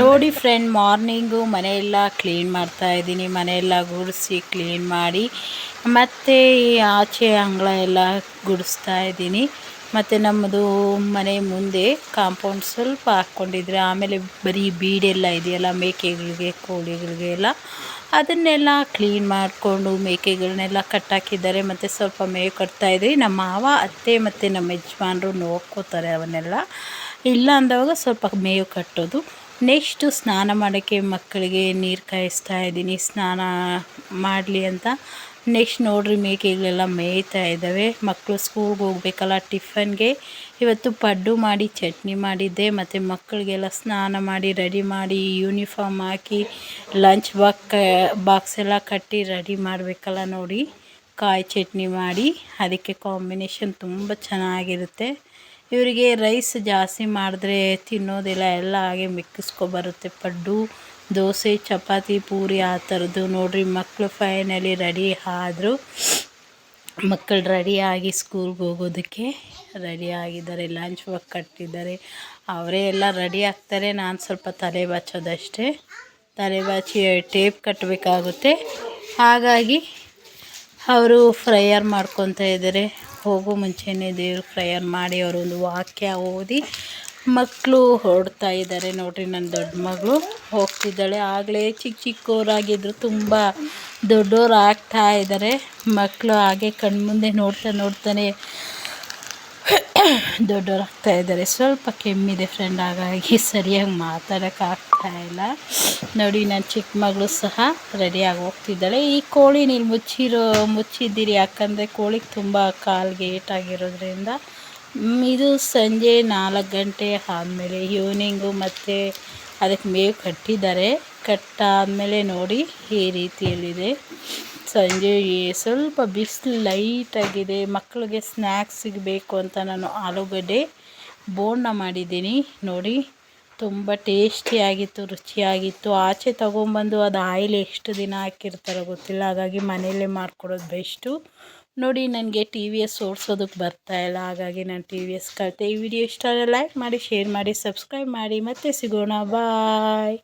ನೋಡಿ friend morning ಮನೆಯೆಲ್ಲ clean ಮಾಡ್ತಾ ಇದ್ದೀನಿ. ಮನೆಯೆಲ್ಲ ಗುಡಿಸಿ ಕ್ಲೀನ್ ಮಾಡಿ, ಮತ್ತು ಈ ಆಚೆ ಅಂಗಳ ಎಲ್ಲ ಗುಡಿಸ್ತಾ ಇದ್ದೀನಿ. ಮತ್ತು ನಮ್ಮದು ಮನೆ ಮುಂದೆ ಕಾಂಪೌಂಡ್ ಸ್ವಲ್ಪ ಹಾಕ್ಕೊಂಡಿದ್ರೆ, ಆಮೇಲೆ ಬರೀ ಬೀಡೆಲ್ಲ ಇದೆಯಲ್ಲ, ಮೇಕೆಗಳಿಗೆ, ಕೋಳಿಗಳಿಗೆ ಎಲ್ಲ, ಅದನ್ನೆಲ್ಲ ಕ್ಲೀನ್ ಮಾಡಿಕೊಂಡು ಮೇಕೆಗಳನ್ನೆಲ್ಲ ಕಟ್ಟಾಕಿದ್ದಾರೆ. ಮತ್ತು ಸ್ವಲ್ಪ ಮೇವು ಕಟ್ತಾಯಿದ್ರಿ ನಮ್ಮ ಮಾವ, ಅತ್ತೆ ಮತ್ತು ನಮ್ಮ ಯಜಮಾನರು ನೋಡ್ಕೋತಾರೆ ಅವನ್ನೆಲ್ಲ. ಇಲ್ಲ ಅಂದವಾಗ ಸ್ವಲ್ಪ ಮೇವು ಕಟ್ಟೋದು. ನೆಕ್ಸ್ಟು ಸ್ನಾನ ಮಾಡೋಕ್ಕೆ ಮಕ್ಕಳಿಗೆ ನೀರು ಕಾಯಿಸ್ತಾ ಇದ್ದೀನಿ. ಸ್ನಾನ ಮಾಡಲಿ ಅಂತ ನೆಕ್ಸ್ಟ್ ನೋಡ್ರಿ ಮೇಕೆಗಳೆಲ್ಲ ಮೇಯ್ತಾ ಇದ್ದಾವೆ. ಮಕ್ಕಳು ಸ್ಕೂಲ್ಗೆ ಹೋಗ್ಬೇಕಲ್ಲ ಟಿಫನ್ಗೆ ಇವತ್ತು ಪಡ್ಡು ಮಾಡಿ, ಚಟ್ನಿ ಮಾಡಿದ್ದೆ. ಮತ್ತು ಮಕ್ಕಳಿಗೆಲ್ಲ ಸ್ನಾನ ಮಾಡಿ ರೆಡಿ ಮಾಡಿ ಯೂನಿಫಾರ್ಮ್ ಹಾಕಿ ಲಂಚ್ ಬಾಕ್ ಬಾಕ್ಸ್ ಎಲ್ಲ ಕಟ್ಟಿ ರೆಡಿ ಮಾಡಬೇಕಲ್ಲ ನೋಡಿ. ಕಾಯಿ ಚಟ್ನಿ ಮಾಡಿ. ಅದಕ್ಕೆ ಕಾಂಬಿನೇಷನ್ ತುಂಬ ಚೆನ್ನಾಗಿರುತ್ತೆ. ಇವರಿಗೆ ರೈಸ್ ಜಾಸ್ತಿ ಮಾಡಿದ್ರೆ ತಿನ್ನೋದಿಲ್ಲ, ಎಲ್ಲ ಹಾಗೆ ಮಿಕ್ಕಿಸ್ಕೊಬರುತ್ತೆ. ಪಡ್ಡು, ದೋಸೆ, ಚಪಾತಿ, ಪೂರಿ ಆ ಥರದ್ದು. ನೋಡಿರಿ ಮಕ್ಕಳು ಫೈನಲಿ ರೆಡಿ ಆದರು. ಮಕ್ಕಳು ರೆಡಿಯಾಗಿ ಸ್ಕೂಲ್ಗೆ ಹೋಗೋದಕ್ಕೆ ರೆಡಿ ಆಗಿದ್ದಾರೆ ಲಂಚ್ ವಾಕ್ ಕಟ್ಟಿದ್ದಾರೆ. ಅವರೇ ಎಲ್ಲ ರೆಡಿ ಆಗ್ತಾರೆ. ನಾನು ಸ್ವಲ್ಪ ತಲೆ ಬಾಚೋದಷ್ಟೇ. ತಲೆ ಬಾಚಿ ಟೇಪ್ ಕಟ್ಟಬೇಕಾಗುತ್ತೆ ಹಾಗಾಗಿ ಅವರು ಫ್ರೈಯರ್ ಮಾಡ್ಕೊತಾ ಇದ್ದಾರೆ. ಹೋಗೋ ಮುಂಚೆನೇ ದೇವ್ರು ಫ್ರೈಯರ್ ಮಾಡಿ ಅವರೊಂದು ವಾಕ್ಯ ಓದಿ ಮಕ್ಕಳು ಹೊಡ್ತಾ ಇದ್ದಾರೆ. ನೋಡಿರಿ ನನ್ನ ದೊಡ್ಡ ಮಗಳು ಹೋಗ್ತಿದ್ದಾಳೆ. ಆಗಲೇ ಚಿಕ್ಕ ಚಿಕ್ಕವರಾಗಿದ್ದರು ತುಂಬ ದೊಡ್ಡವರು ಆಗ್ತಾ ಇದ್ದಾರೆ. ಮಕ್ಕಳು ಹಾಗೆ ಕಣ್ಮುಂದೆ ನೋಡ್ತಾ ನೋಡ್ತಾನೆ ದೊಡ್ಡವರಾಗ್ತಾ ಇದ್ದಾರೆ. ಸ್ವಲ್ಪ ಕೆಮ್ಮಿದೆ ಫ್ರೆಂಡ್ ಹಾಗಾಗಿ ಸರಿಯಾಗಿ ಮಾತಾಡೋಕ್ಕಾಗ್ತಾ ಇಲ್ಲ. ನೋಡಿ ನನ್ನ ಚಿಕ್ಕ ಮಗಳು ಸಹ ರೆಡಿಯಾಗಿ ಹೋಗ್ತಿದ್ದಾಳೆ. ಈ ಕೋಳಿ ನೀವು ಮುಚ್ಚಿರೋ, ಮುಚ್ಚಿದ್ದೀರಿ. ಯಾಕಂದರೆ ಕೋಳಿಗೆ ತುಂಬ ಕಾಲಿಗೆ ಏಟಾಗಿರೋದ್ರಿಂದ ಇದು ಸಂಜೆ ನಾಲ್ಕು ಗಂಟೆ ಆದಮೇಲೆ ಈವ್ನಿಂಗು ಮತ್ತು ಅದಕ್ಕೆ ಮೇವು ಕಟ್ಟಿದ್ದಾರೆ. ಕಟ್ಟಾದಮೇಲೆ ನೋಡಿ ಈ ರೀತಿಯಲ್ಲಿದೆ. ಸಂಜೆ ಸ್ವಲ್ಪ ಬಿಸಿಲು ಲೈಟಾಗಿದೆ ಮಕ್ಕಳಿಗೆ ಸ್ನ್ಯಾಕ್ಸ್ ಸಿಗಬೇಕು ಅಂತ ನಾನು ಆಲೂಗಡ್ಡೆ ಬೋಂಡ ಮಾಡಿದ್ದೀನಿ. ನೋಡಿ, ತುಂಬ ಟೇಸ್ಟಿಯಾಗಿತ್ತು ರುಚಿಯಾಗಿತ್ತು. ಆಚೆ ತೊಗೊಂಬಂದು ಅದು ಆಯಿಲ್ ಎಷ್ಟು ದಿನ ಹಾಕಿರ್ತಾರೋ ಗೊತ್ತಿಲ್ಲ, ಹಾಗಾಗಿ ಮನೆಯಲ್ಲೇ ಮಾಡ್ಕೊಡೋದು ಬೆಸ್ಟು ನೋಡಿ, ನನಗೆ ಟಿ ವಿ ಎಸ್ ಓಡಿಸೋದಕ್ಕೆ ಬರ್ತಾಯಿಲ್ಲ ಹಾಗಾಗಿ ನಾನು ಟಿ ವಿ ಎಸ್ ಕಲಿತೆ ಈ ವಿಡಿಯೋ ಇಷ್ಟ ಲೈಕ್ ಮಾಡಿ ಶೇರ್ ಮಾಡಿ ಸಬ್ಸ್ಕ್ರೈಬ್ ಮಾಡಿ. ಮತ್ತೆ ಸಿಗೋಣ. ಬಾಯ್